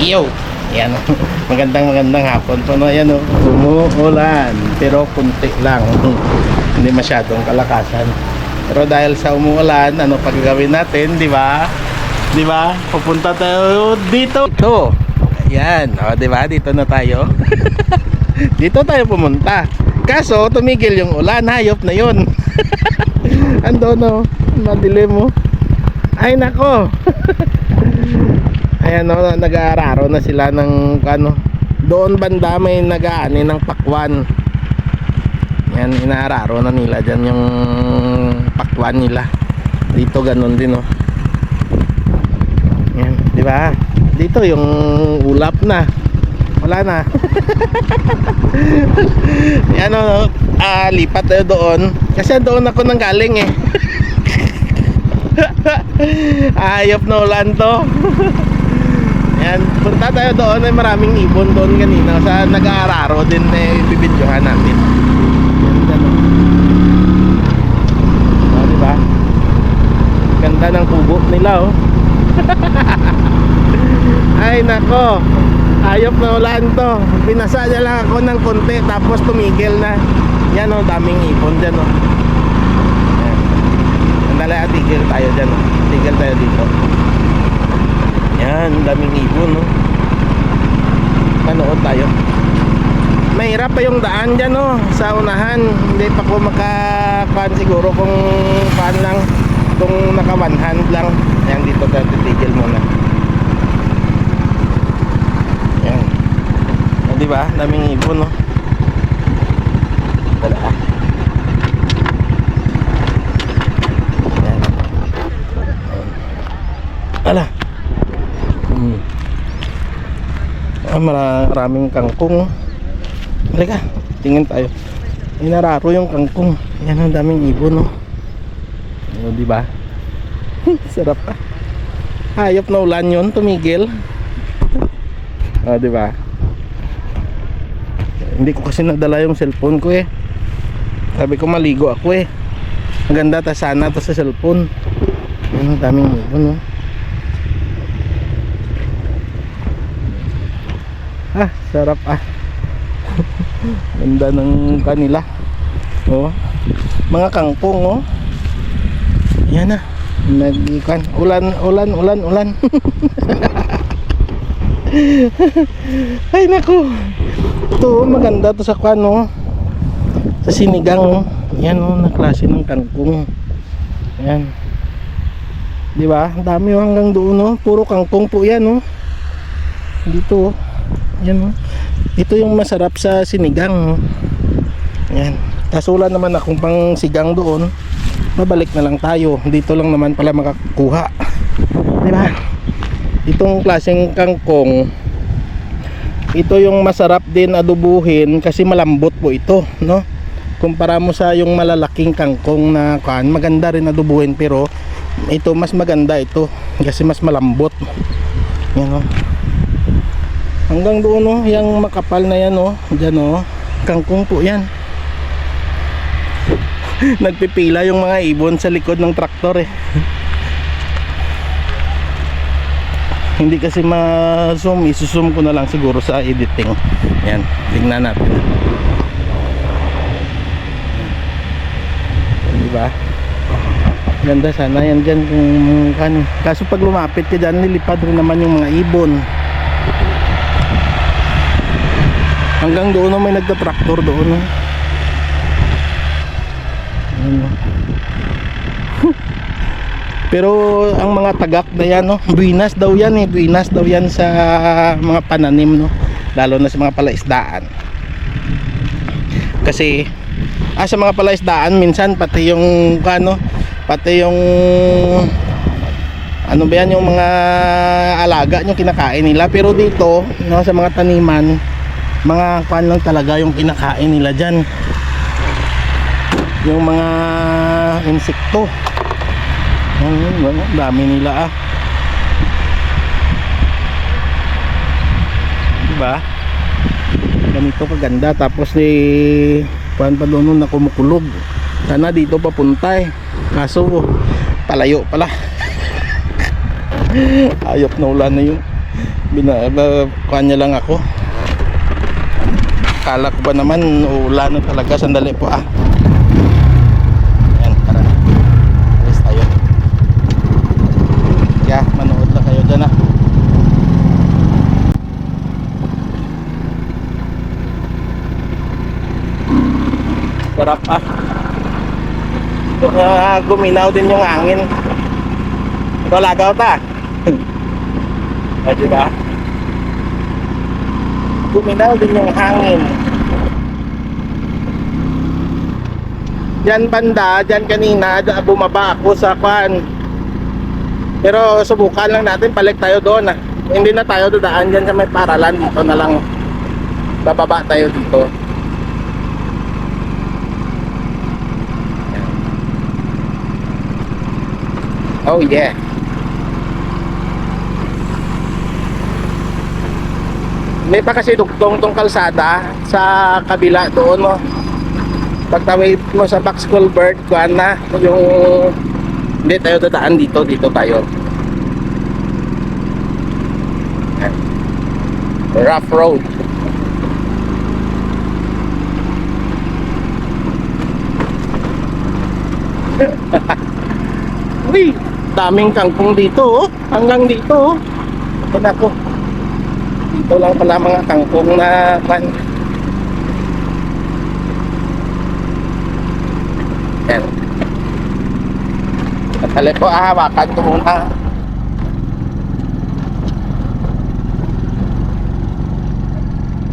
Yo! Yan. magandang magandang hapon po. No? Yan o. Umuulan. Pero kunti lang. Hindi masyadong kalakasan. Pero dahil sa umuulan, ano paggagawin natin, di ba? Di ba? Pupunta tayo dito. Ito. Yan. O, di ba? Dito na tayo. dito tayo pumunta. Kaso, tumigil yung ulan. Hayop na yun. Ando no. Madilim mo. Ay nako. Ayan no, nag-aararo na sila ng ano. Doon banda may nag-aani ng pakwan. Yan, inaararo na nila dyan yung pakwan nila. Dito ganun din oh. Yan, di ba? Dito yung ulap na. Wala na. Yan oh, ah, lipat tayo doon. Kasi doon ako nang galing eh. Ayop na ulan to. Yan, punta tayo doon ay maraming ibon doon kanina sa nag-aararo din eh bibidyohan natin. Yan oh. Di ba? Ganda ng kubo nila oh. Ay nako. Ayop na ulan to. Pinasa niya lang ako ng konti tapos tumigil na. Yan oh, daming ibon dyan oh. Yan. Andali, ah, tigil tayo dyan. oh. Tigil tayo dito. Yan, daming ibon no. Panood tayo. Mahirap pa yung daan dyan no, sa unahan. Hindi pa ko makakuan siguro kung paan lang. Kung naka one hand lang. Yan, dito tayo titigil muna. Yan. O, di ba? Daming ibon no. Wala ah. Ala. Ah, maraming kangkong. Halika, tingin tayo. Inararo yung kangkong. Yan ang daming ibon, no. O, di ba? Sarap pa. Hayop na ulan yun, tumigil. O, di ba? Hindi ko kasi nadala yung cellphone ko eh. Sabi ko maligo ako eh. Maganda ta sana to sa cellphone. Yan ang daming ibon, no. Ah, sarap ah. Ganda ng kanila. Oh. Mga kangkong oh. Yan na. Nagikan. Ulan, ulan, ulan, ulan. Ay naku. Ito maganda to sa kwan oh. Sa sinigang oh. Yan oh, na klase ng kangkong. Yan. Di ba? Dami oh hanggang doon oh. Puro kangkong po yan oh. Dito oh. Yan oh. Ito yung masarap sa sinigang. Yan. Kaso wala naman akong pang sigang doon. Mabalik na lang tayo. Dito lang naman pala makakuha. Di ba? Itong klaseng kangkong ito yung masarap din adubuhin kasi malambot po ito, no? Kumpara mo sa yung malalaking kangkong na kan, maganda rin adubuhin pero ito mas maganda ito kasi mas malambot. Yan oh. Hanggang doon oh, yung makapal na yan oh. Diyan oh. Kangkong po yan. Nagpipila yung mga ibon sa likod ng traktor eh. Hindi kasi ma-zoom, isusum ko na lang siguro sa editing. Yan, tingnan natin. Di ba? Ganda sana yan dyan kung kan. Kaso pag lumapit ka dyan, nilipad rin naman yung mga ibon. Hanggang doon may nagta-tractor doon. oh. Ayun, oh. Pero ang mga tagak na yan, no, buinas daw yan eh, buinas daw yan sa mga pananim, no, lalo na sa mga palaisdaan. Kasi ah, sa mga palaisdaan minsan pati yung ano, pati yung ano ba yan yung mga alaga yung kinakain nila pero dito no, sa mga taniman mga kwan lang talaga yung kinakain nila dyan yung mga insekto wala, dami nila ah. Diba? Ganito kaganda tapos eh kuan pa doon na kumukulog. Sana dito papunta eh. Kaso palayo pala. Ayop na ulan na yun. Bina, ba, kuha niya lang ako. Kala ko ba naman ulan talaga. Sandali po ah. Ayan, tara. Alis tayo. Yeah, manood na kayo dyan ah. Sarap ah. Uh, guminaw din yung hangin. Ito lagaw ta. Ah, di ba? Guminaw din yung hangin. Diyan banda, diyan kanina, bumaba ako sa kwan. Pero subukan lang natin, balik tayo doon. Hindi na tayo dadaan diyan sa may paralan. Dito na lang. Bababa tayo dito. Oh yeah. May pa kasi dugtong tong kalsada sa kabila doon mo. Pagtawid mo sa Box Culvert, kuan na yung hindi tayo dadaan dito, dito tayo. Rough road. Uy, daming kangkong dito oh. Hanggang dito oh. Ito na ko. Dito lang pala mga kangkong na pan. Yan. At po, ah, hawakan ko muna.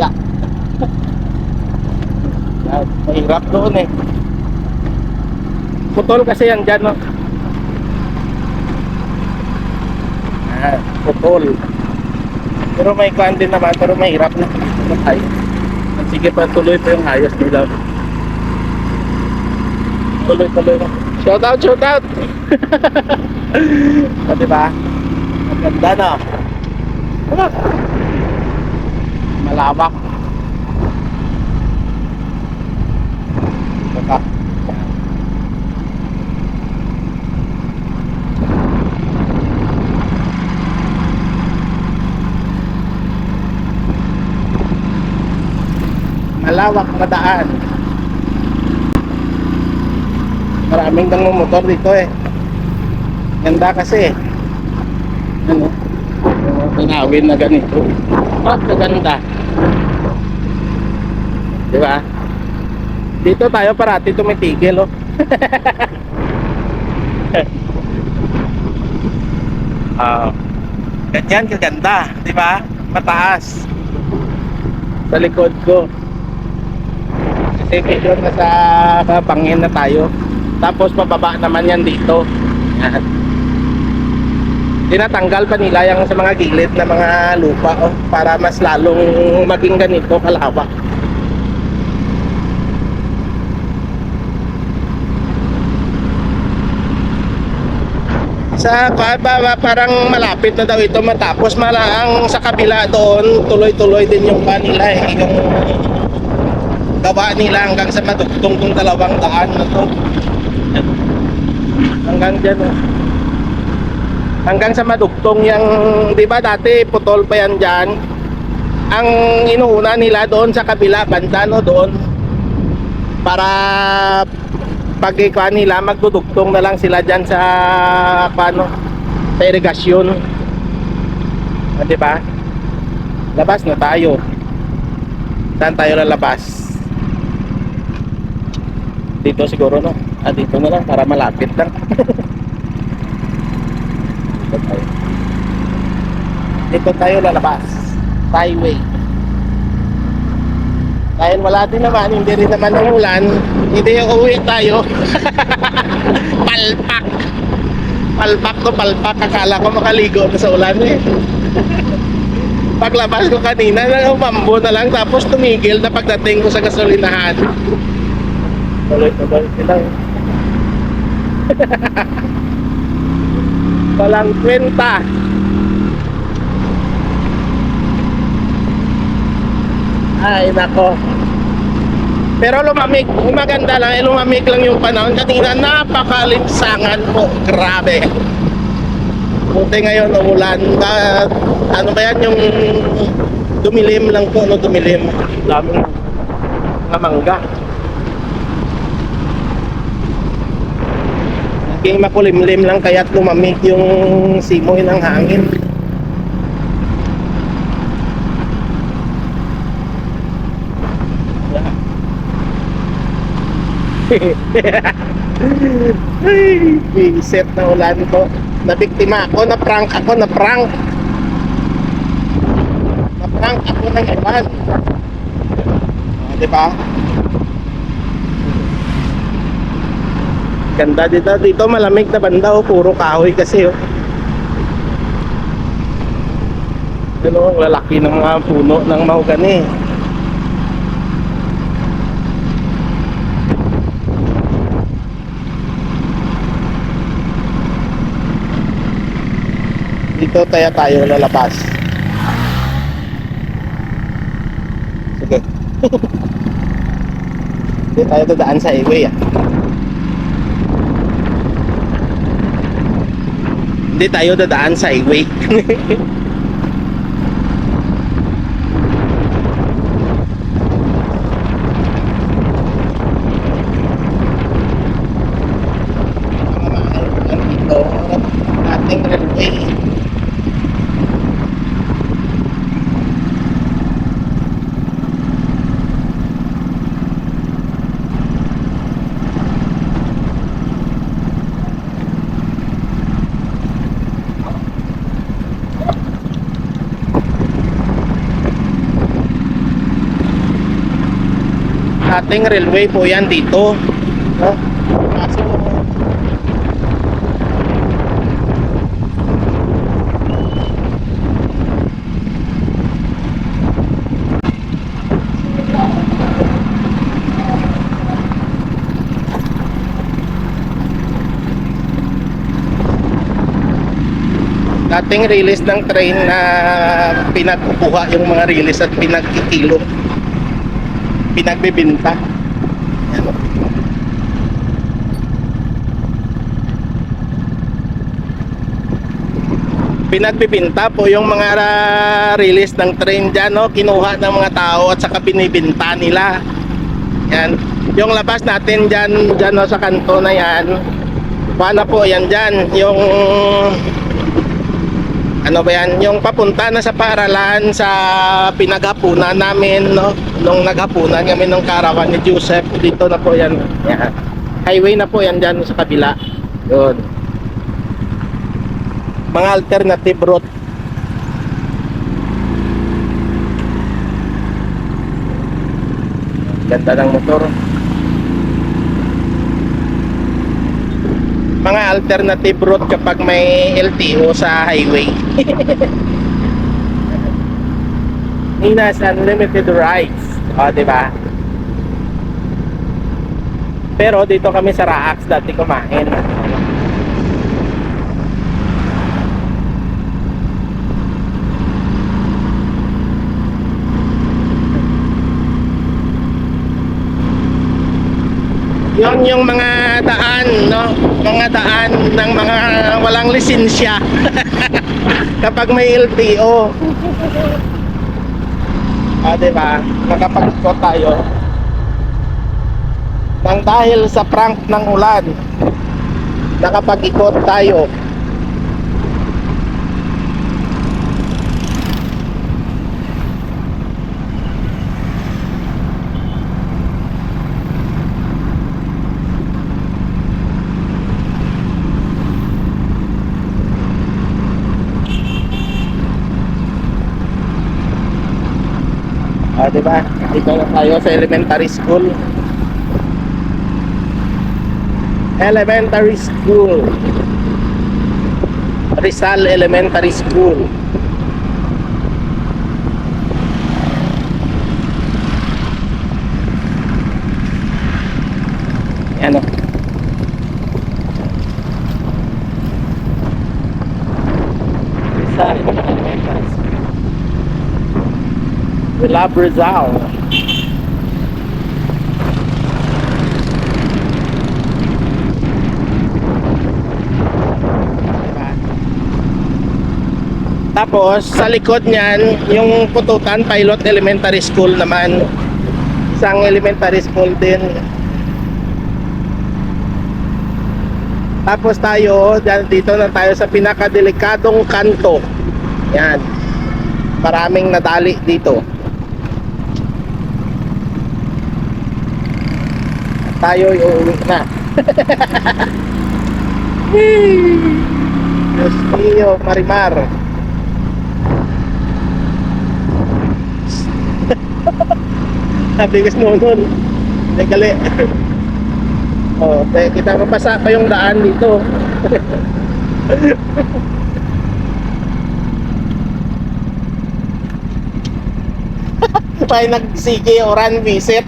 Yeah. Mahirap doon eh. Putol kasi yan dyan, no? Ah, putol. Pero may kwan din naman, pero mahirap na. Ay. Sige pa, tuloy pa yung ayos nila. Tuloy, tuloy na. Shout out, shout out! o, diba? Ang ganda. Ano? Malawak. Diba? Malawak na daan. Maraming motor dito eh. Ganda kasi. Ano? Yung Pinawin na ganito. Bakit kaganda? Di ba? Dito tayo parati tumitigil oh. Ah. ganyan kaganda, di ba? Mataas. Sa likod ko. Kasi medyo nasa bangin na tayo. Tapos pababa naman yan dito. Yan. Tinatanggal pa nila yung sa mga gilid na mga lupa oh, para mas lalong maging ganito kalawak. Sa pa- parang malapit na daw ito matapos malang sa kabila doon tuloy-tuloy din yung kanila eh, yung gawa nila hanggang sa madugtong tong dalawang daan na to. Hanggang dyan. oh. Hanggang sa madugtong yung, di ba dati putol pa yan dyan. Ang inuuna nila doon sa kabila, banda no doon. Para pag nila, magdudugtong na lang sila dyan sa, paano, sa irigasyon. Ah, di ba? Labas na tayo. Saan tayo lalabas? Dito siguro no. Ah, dito na lang para malapit lang. dito tayo. Dito tayo lalabas. Highway. Dahil wala din naman, hindi rin naman umulan, hindi uuwi tayo. palpak. Palpak ko, palpak. Akala ko makaligo na sa ulan eh. Paglabas ko kanina, umambo na lang tapos tumigil na pagdating ko sa gasolinahan. Tuloy-tuloy sila. eh. Walang kwenta. Ay, nako. Pero lumamig, maganda lang, eh, lumamig lang yung panahon. Kanina, napakalinsangan po. Grabe. Buti ngayon umulan. Ba, ano ba yan yung dumilim lang po, no? Dumilim. Daming mga mangga. Naging makulimlim lang kaya't lumamig yung simoy ng hangin. Ay, visit na ulan ko. Nabiktima ako, na-prank ako, na-prank. Na-prank ako ng ulan. Ah, di ba? Ganda dito. Dito malamig na banda oh. Puro kahoy kasi oh. Ano, ang lalaki ng mga puno ng mahogani. Dito kaya tayo lalabas. Sige. Hindi tayo dadaan sa highway ah. Hindi tayo dadaan sa highway. ating railway po yan dito. No? Kaso, dating release ng train na pinagkukuha yung mga release at pinagkikilo pinagbibinta Yan. pinagbibinta po yung mga release ng train dyan no? kinuha ng mga tao at saka binibinta nila yan yung labas natin dyan, dyan no, sa kanto na yan paano po yan dyan yung ano ba yan, yung papunta na sa paaralan sa pinaghapunan namin, no? Nung naghapunan kami ng caravan ni Joseph, dito na po yan. yan. Highway na po yan dyan sa kabila. Yun. Mga alternative route. Ganda ng motor. mga alternative route kapag may LTO sa highway. Nina's Unlimited Rides. O, di ba? Pero dito kami sa Raax dati kumain. Yon yung mga daan, no? Mga daan ng mga walang lisensya. Kapag may LTO. Ah, di ba? Makapag-ikot tayo. Nang dahil sa prank ng ulan, nakapag-ikot tayo. Ah, di ba? Dito na tayo sa elementary school. Elementary school. Rizal Elementary School. Yan o. Rizal Elementary School. Love Rizal. Tapos, sa likod niyan, yung Pututan Pilot Elementary School naman. Isang elementary school din. Tapos tayo, dyan, dito na tayo sa pinakadelikadong kanto. Yan. Maraming nadali dito. Tayo uuwi na. Mío, Marimar. Sabi ko nun. Tegali. Oh, te, kita mapasa pa yung daan dito. May nagsige oran visit.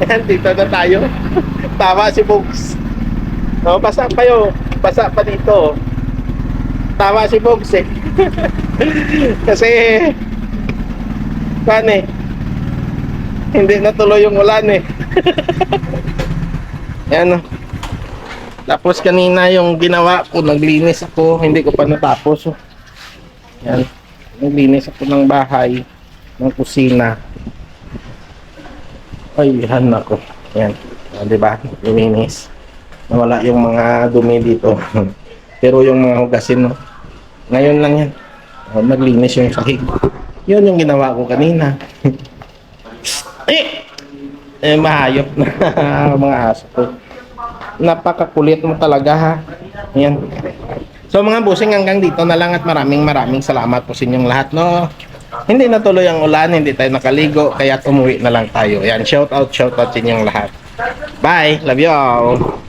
Ayan, dito na tayo. Tama si Bugs. Oh, basa yun. Basa pa dito. Tama si Bugs eh. Kasi, kan eh, hindi natuloy yung ulan eh. Yan. oh. Tapos kanina yung ginawa ko, naglinis ako, hindi ko pa natapos. oh. Yan. Naglinis ako ng bahay, ng kusina. Ay, han ako. Yan. Ah, di ba? Luminis. Nawala yung mga dumi dito. Pero yung mga hugasin, no? Ngayon lang yan. Oh, naglinis yung sahig. Yun yung ginawa ko kanina. Eh! Eh, mahayop na mga aso ko. Napakakulit mo talaga ha. Yan. So mga busing hanggang dito na lang at maraming maraming salamat po sa inyong lahat no. Hindi natuloy ang ulan, hindi tayo nakaligo, kaya umuwi na lang tayo. Yan, shout out, shout out sa inyong lahat. Bye, love you all.